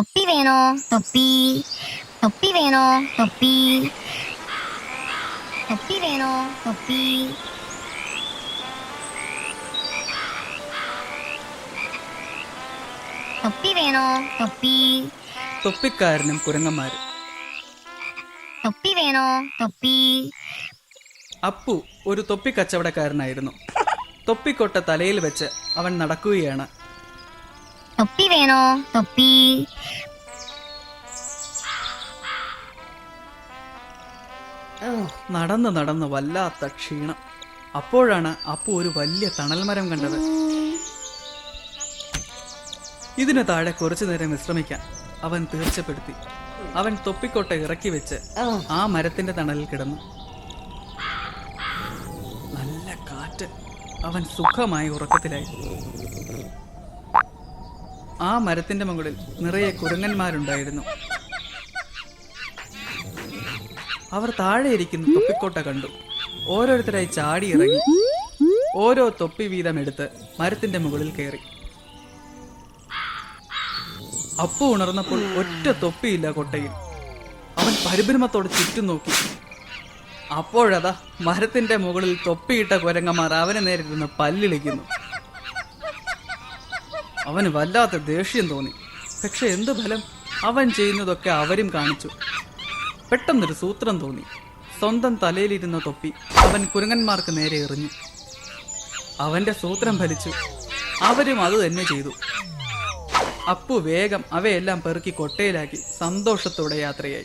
വേണോ? തൊപ്പി. തൊപ്പി വേണോ? തൊപ്പി. തൊപ്പി വേണോ? തൊപ്പി. തൊപ്പി വേണോ? തൊപ്പി. തൊപ്പിക്കാരനും കുരങ്ങന്മാർ തൊപ്പി വേണോ? തൊപ്പി. അപ്പു ഒരു തൊപ്പി കച്ചവടക്കാരനായിരുന്നു. തൊപ്പിക്കൊട്ട തലയിൽ വെച്ച് അവൻ നടക്കുകയാണ്. തൊപ്പി. വേണോ തൊപ്പി നടന്ന് നടന്ന് വല്ലാത്ത ക്ഷീണം. അപ്പോഴാണ് അപ്പു ഒരു വലിയ തണൽമരം കണ്ടത്. ഇതിനു താഴെ കുറച്ചു നേരം വിശ്രമിക്കാൻ അവൻ തീർച്ചപ്പെടുത്തി. അവൻ തൊപ്പിക്കോട്ട ഇറക്കി വെച്ച് ആ മരത്തിന്റെ തണലിൽ കിടന്നു. നല്ല കാറ്റ്. അവൻ സുഖമായി ഉറക്കത്തിലായി. ആ മരത്തിന്റെ മുകളിൽ നിറയെ കുരങ്ങന്മാരുണ്ടായിരുന്നു. അവർ താഴെ ഇരിക്കുന്ന തൊപ്പിക്കോട്ട കണ്ടു. ഓരോരുത്തരായി ചാടി ഇറങ്ങി. ഓരോ തൊപ്പി വീതം എടുത്ത് മരത്തിന്റെ മുകളിൽ കയറി. അപ്പു ഉണർന്നപ്പോൾ ഒറ്റ തൊപ്പിയില്ല കൊട്ടയിൽ. അവൻ പരിഭ്രമത്തോടെ ചുറ്റും നോക്കി. അപ്പോഴതാ മരത്തിന്റെ മുകളിൽ തൊപ്പിയിട്ട കുരങ്ങന്മാർ അവനെ നേരിടുന്ന പല്ലിളിക്കുന്നു. അവന് വല്ലാത്ത ദേഷ്യം തോന്നി. പക്ഷെ എന്ത് ഫലം? അവൻ ചെയ്യുന്നതൊക്കെ അവരും കാണിച്ചു. പെട്ടെന്നൊരു സൂത്രം തോന്നി. സ്വന്തം തലയിലിരുന്ന തൊപ്പി അവൻ കുരങ്ങന്മാർക്ക് നേരെ എറിഞ്ഞു. അവന്റെ സൂത്രം ഫലിച്ചു. അവരും അത് തന്നെ ചെയ്തു. അപ്പു വേഗം അവയെല്ലാം പെറുക്കി കൊട്ടയിലാക്കി സന്തോഷത്തോടെ യാത്രയായി.